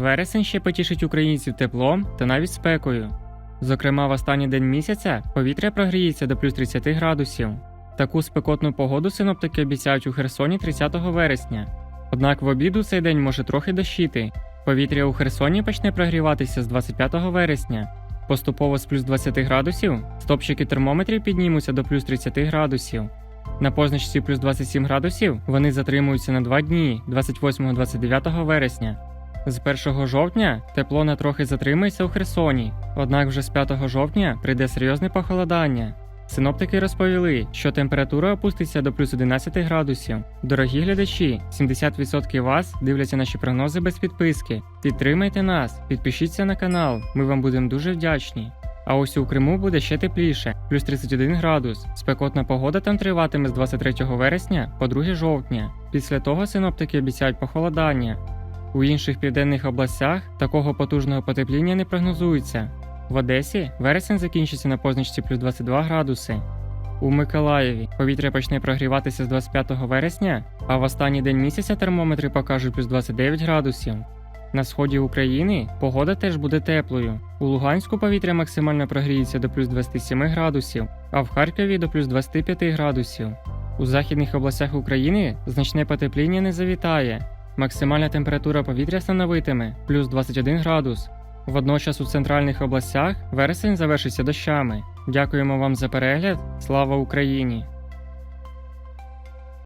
Вересень ще потішить українців теплом та навіть спекою. Зокрема, в останній день місяця повітря прогріється до плюс 30 градусів. Таку спекотну погоду синоптики обіцяють у Херсоні 30 вересня. Однак в обіду цей день може трохи дощити. Повітря у Херсоні почне прогріватися з 25 вересня. Поступово з плюс 20 градусів стопчики термометрів піднімуться до плюс 30 градусів. На позначці плюс 27 градусів вони затримуються на 2 дні 28-29 вересня. З 1 жовтня тепло на трохи затримається у Херсоні, однак вже з 5 жовтня прийде серйозне похолодання. Синоптики розповіли, що температура опуститься до плюс 11 градусів. Дорогі глядачі, 70% вас дивляться наші прогнози без підписки. Підтримайте нас, підпишіться на канал, ми вам будемо дуже вдячні. А ось у Криму буде ще тепліше, плюс 31 градус. Спекотна погода там триватиме з 23 вересня по 2 жовтня. Після того синоптики обіцяють похолодання. У інших південних областях такого потужного потепління не прогнозується. В Одесі вересень закінчиться на позначці плюс 22 градуси. У Миколаєві повітря почне прогріватися з 25 вересня, а в останній день місяця термометри покажуть плюс 29 градусів. На сході України погода теж буде теплою. У Луганську повітря максимально прогріється до плюс 27 градусів, а в Харкові до плюс 25 градусів. У західних областях України значне потепління не завітає. Максимальна температура повітря становитиме плюс 21 градус. Водночас у центральних областях вересень завершиться дощами. Дякуємо вам за перегляд. Слава Україні!